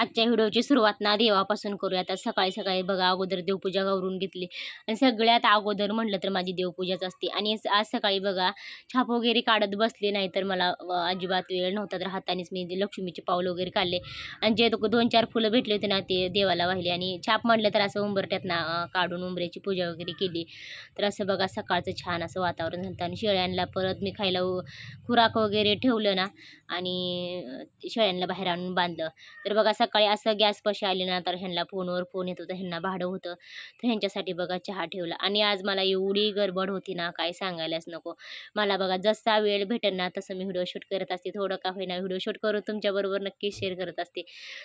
आजच्या व्हिडिओची सुरुवात ना देवापासून करूया. आता सकाळी सकाळी बघा अगोदर देवपूजा गौरून घेतली. आणि सगळ्यात अगोदर म्हटलं तर माझी देवपूजाच असते. आणि आज सकाळी बघा छाप वगैरे काढत बसले नाही तर मला अजिबात वेळ नव्हता तर हातानेच मी लक्ष्मीचे पाऊल वगैरे काढले. आणि जे दोन चार फुलं भेटले होते ना ते देवाला वाहिले. आणि छाप म्हटलं तर असं उंबरट्यात ना काढून उंबऱ्याची पूजा वगैरे केली. तर असं बघा सकाळचं छान असं वातावरण झालं आणि शेळ्यांना परत मी खायला खुराक वगैरे ठेवलं ना आणि शेळ्यांना बाहेर आणून बांधलं. तर बघा सकाळ सकाळी असं गॅसपाशी आले ना तर ह्यांना फोनवर फोन येत होता ह्यांना भाडं होतं. तर ह्यांच्यासाठी बघा चहा ठेवला. आणि आज मला एवढी गडबड होती ना काय सांगायलाच नको. मला बघा जसा वेळ भेटेल ना तसं मी व्हिडिओ शूट करत असते. थोडं का होईना व्हिडिओ शूट करून तुमच्याबरोबर नक्की शेअर करत असते.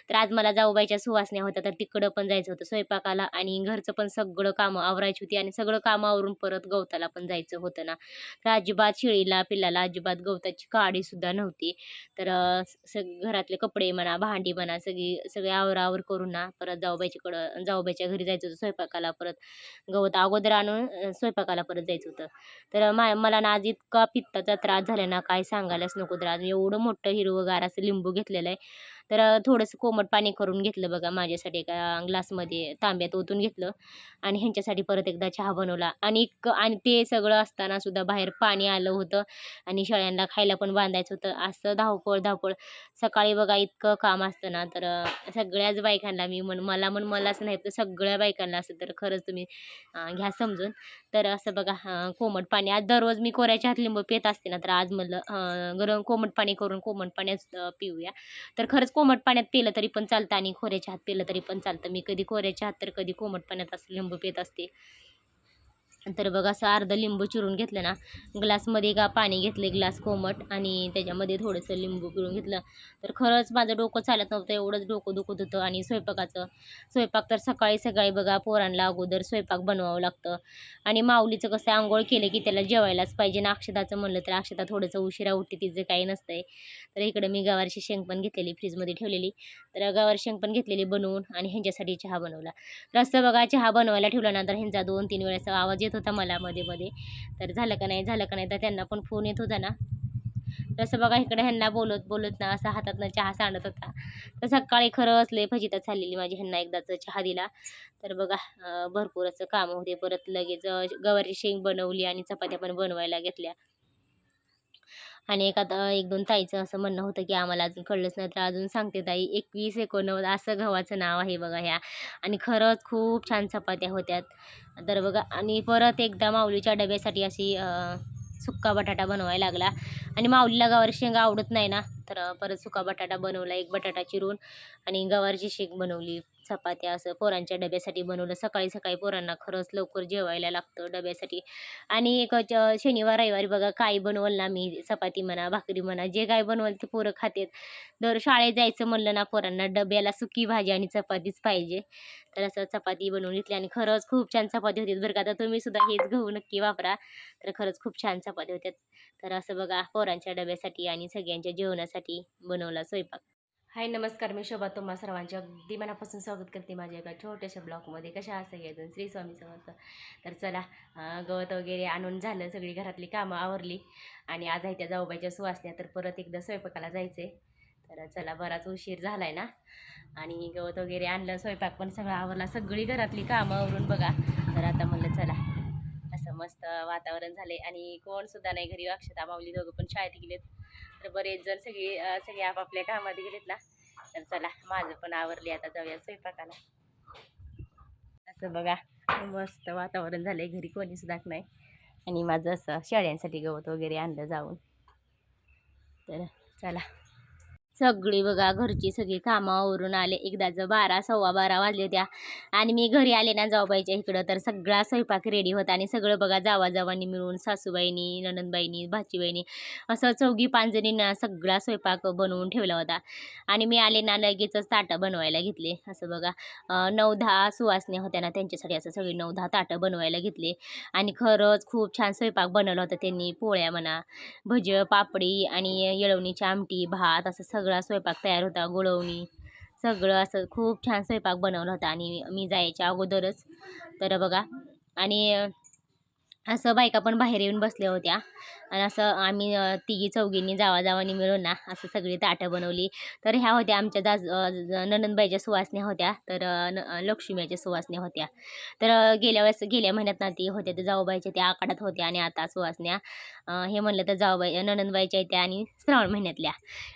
तर आज मला जाऊबाईच्या सुवासण्या होत्या तर तिकडं पण जायचं होतं स्वयंपाकाला. आणि घरचं पण सगळं कामं आवरायची होती आणि सगळं कामं आवरून परत गवताला पण जायचं होतं ना. तर अजिबात शिळीला पिल्लाला अजिबात गवताची काडीसुद्धा नव्हती. तर सग घरातले कपडे म्हणा भांडी म्हणा सगळी सगळे आवरावर करून ना परत जाऊबाईच्याकडं जाऊबाईच्या घरी जायचं होतं स्वयंपाकाला परत गवत अगोदर आणून स्वयंपाकाला परत जायचं होतं. तर मा मला ना आज इतका पित्ताचा त्रास झाला ना काय सांगायलाच नको तर आज एवढं मोठं हिरवंगार असं लिंबू घेतलेलं आहे. तर थोडंसं कोमट पाणी करून घेतलं बघा माझ्यासाठी एका ग्लासमध्ये तांब्यात ओतून घेतलं आणि ह्यांच्यासाठी परत एकदा चहा बनवला. आणि आणि ते सगळं असताना सुद्धा बाहेर पाणी आलं होतं आणि शेळ्यांना खायला पण बांधायचं होतं. असं धावपळ धावपळ. सकाळी बघा इतकं काम असतं ना तर सगळ्याच बायकांना मी म्हण मला म्हण मलाच नाही तर सगळ्या बायकांना असं तर खरंच तुम्ही घ्या समजून. तर असं बघा कोमट पाणी. आज दररोज मी कोऱ्याच्या हात लिंब पित असते ना तर आज म्हणलं गरम कोमट पाणी करून कोमट पाण्यात पिऊया. तर खरंच कोमट पाण्यात पिलं तरी पण चालतं आणि खोऱ्याच्या हात पिलं तरी पण चालतं. मी कधी खोऱ्याच्या हात तर कधी कोमट पाण्यात असं लिंबू पित असते. तर बघा असं अर्ध लिंबू चिरून घेतलं ना ग्लासमध्ये का पाणी घेतलं ग्लास कोमट आणि त्याच्यामध्ये थोडंसं लिंबू पिळून घेतलं. तर खरंच माझं डोकं चालत नव्हतं एवढंच डोकं दुखत होतं आणि स्वयंपाकाचं स्वयंपाक तर सकाळी सकाळी बघा पोरांना अगोदर स्वयंपाक बनवावं लागतं. आणि माऊलीचं कसं आंघोळ केलं की त्याला जेवायलाच पाहिजे. ना अक्षताचं म्हणलं तर अक्षता थोडंसं उशिरा उठते तिचं काही नसतंय. तर इकडं मी गवारची शेंग पण घेतलेली फ्रीजमध्ये ठेवलेली. तर गवार शेंग पण घेतलेली बनवून आणि ह्यांच्यासाठी चहा बनवला. तर असं बघा चहा बनवायला ठेवल्यानंतर ह्यांचा दोन तीन वेळेचा आवाज येतो होता मला मध्ये मध्ये. तर झालं का नाही झालं का नाही तर त्यांना पण फोन येत होता ना. तसं बघा इकडे ह्यांना बोलत बोलत ना असं हातातनं चहा सांडत होता. तर सकाळी खरं असले फजिता झालेली माझी ह्यांना एकदाच चहा दिला. तर बघा भरपूर असं कामं होते. परत लगेच गवारी गवारची शेंग बनवली आणि चपात्या पण बनवायला घेतल्या. आणि एका एक दोन ताईचं असं म्हणणं होतं की आम्हाला अजून कळलंच नाही तर अजून सांगते ताई एकवीस एकोणनव्वद असं गव्हाचं नाव आहे बघा ह्या. आणि खरंच खूप छान चपात्या होत्यात. तर बघा आणि परत एकदा माऊलीच्या डब्यासाठी अशी सुक्का बटाटा बनवायला लागला. आणि माऊलीला गवारी शेंगा आवडत नाही ना. तर परत सुका बटाटा बनवला एक बटाटा चिरून आणि गवारची शेक बनवली चपात्या असं पोरांच्या डब्यासाठी बनवलं. सकाळी सकाळी पोरांना खरंच लवकर जेवायला लागतं डब्यासाठी. आणि एक च- शनिवार रविवारी बघा काय बनवल ना मी चपाती म्हणा भाकरी म्हणा जे काय बनवल ते पोरं खातेत. दर शाळेत जायचं म्हणलं ना पोरांना डब्याला सुकी भाजी आणि चपातीच पाहिजे. तर असं चपाती बनवून घेतली आणि खरंच खूप छान चपाती होती बरं का. तर तुम्ही सुद्धा हेच गहू नक्की वापरा. तर खरंच खूप छान चपाती होत्यात. तर असं बघा पोरांच्या डब्यासाठी आणि सगळ्यांच्या जेवणासाठी बनवला स्वयंपाक. हाय नमस्कार. मी शोभा. तुम्हा सर्वांचे अगदी मनापासून स्वागत करते माझ्या एका छोट्याशा ब्लॉगमध्ये कशा असं सगळेजण? श्री स्वामी समर्थ. तर चला गवत वगैरे आणून झालं. सगळी घरातली कामं आवरली. आणि आज आहे त्या जाऊबाईच्या सुवासण्या. तर परत एकदा स्वयंपाकाला जायचं आहे तर चला बराच उशीर झाला आहे ना? आणि गवत वगैरे आणलं. स्वयंपाक पण सगळं आवरला. सगळी घरातली कामं आवरून बघा. तर आता म्हणलं चला असं मस्त वातावरण झाले आणि कोण सुद्धा नाही घरी. अक्षता माऊली दोघं पण शाळेत गेलेत. तर बरेच जण सगळे सगळे आपापल्या कामात गेलेत ना तर चला माझं पण आवरली आता जाऊया स्वयंपाकाला. असं बघा मस्त वातावरण झालंय. घरी कोणीच दाख नाही. आणि माझं असं शेळ्यांसाठी गवत वगैरे आणलं जाऊन. तर चला. सगळी बघा घरची सगळी कामावरून आले. एकदाचं बारा सव्वा बारा वाजले होत्या आणि मी घरी आले ना जाऊबाईच्या इकडं तर सगळा स्वयंपाक रेडी होता आणि सगळं बघा जावाजावांनी मिळून सासूबाईनी ननंदबाईनी भाचीबाईनी असं चौघी पाच सगळा स्वयंपाक बनवून ठेवला होता. आणि मी आले ना लगेचच ताटं बनवायला घेतले. असं बघा नऊ दहा सुवासने होत्या ना त्यांच्यासाठी असं सगळी नऊ दहा ताटं बनवायला घेतले. आणि खरंच खूप छान स्वयंपाक बनवला होता त्यांनी पोळ्या म्हणा भजं पापडी आणि येळवणीची आमटी भात असं सगळा सगळा स्वयंपाक तयार होता गुळवणी सगळं असं खूप छान स्वयंपाक बनवला होता आणि मी जायच्या अगोदरच. तर बघा आणि असं बायका पण बाहेर येऊन बसल्या होत्या. आणि असं आम्ही तिघी चौघींनी जावाजावानी मिळून ना असं सगळी ताटं बनवली. तर ह्या होत्या आमच्या दाज ननंदबाईच्या सुवासण्या होत्या. तर न- लक्ष्मीच्या सुवासण्या होत्या. तर गेल्या वेळेस गेल्या महिन्यात ना ती होत्या तर जाऊबाईच्या त्या आकाडात होत्या आणि आता सुवासण्या हे म्हणलं तर जाऊबाई ननंदबाईच्या त्या आणि श्रावण महिन्यातल्या.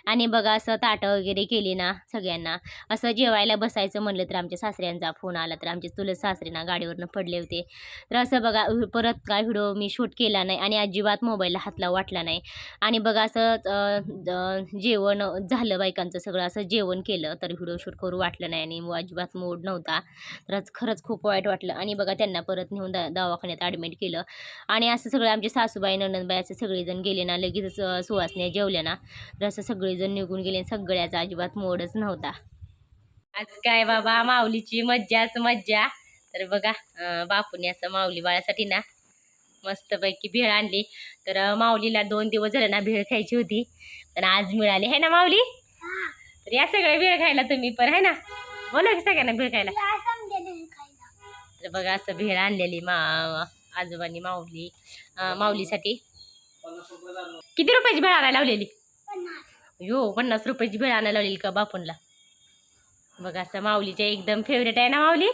आणि बघा असं ताटं वगैरे केली ना सगळ्यांना. असं जेवायला बसायचं म्हणलं तर आमच्या सासऱ्यांचा फोन आला तर आमचे चुलत सासरे ना गाडीवरनं पडले होते. तर असं बघा परत काय व्हिडिओ मी शूट केला नाही आणि अजिबात मोबाईलला हातला वाटला नाही. आणि बघा असं जेवण झालं बायकांचं सगळं असं जेवण केलं तर व्हिडिओ शूट करू वाटलं नाही आणि मग अजिबात मूड नव्हता. तर खरंच खूप वाईट वाटलं. आणि बघा त्यांना परत नेऊन दा दवाखान्यात ॲडमिट केलं. आणि असं सगळं आमचे सासूबाई ननंदबाई असं सगळेजण गेले ना लगेचच सुवासने जेवल्या ना तर असं सगळेजण निघून गेले सगळ्याचा अजिबात मोडच नव्हता. आज काय बाबा माऊलीची मज्जाच मज्जा. तर बघा बापूने असं माऊली बाळासाठी ना मस्तपैकी भेळ आणली. तर माऊलीला दोन दिवस झाले ना भेळ खायची होती. पण आज मिळाली. आहे ना माऊली? तर या सगळ्या भेळ खायला तुम्ही पण आहे ना? बोला की सगळ्यांना भेळ खायला. तर बघा असं भेळ आणलेली मा आजोबांनी माऊली माऊलीसाठी. किती रुपयाची भेळ आणायला लावलेली? यो पन्नास रुपयाची भेळ आणायला लावलेली का बापूनला? बघा असं माऊलीच्या एकदम फेवरेट आहे ना माऊली?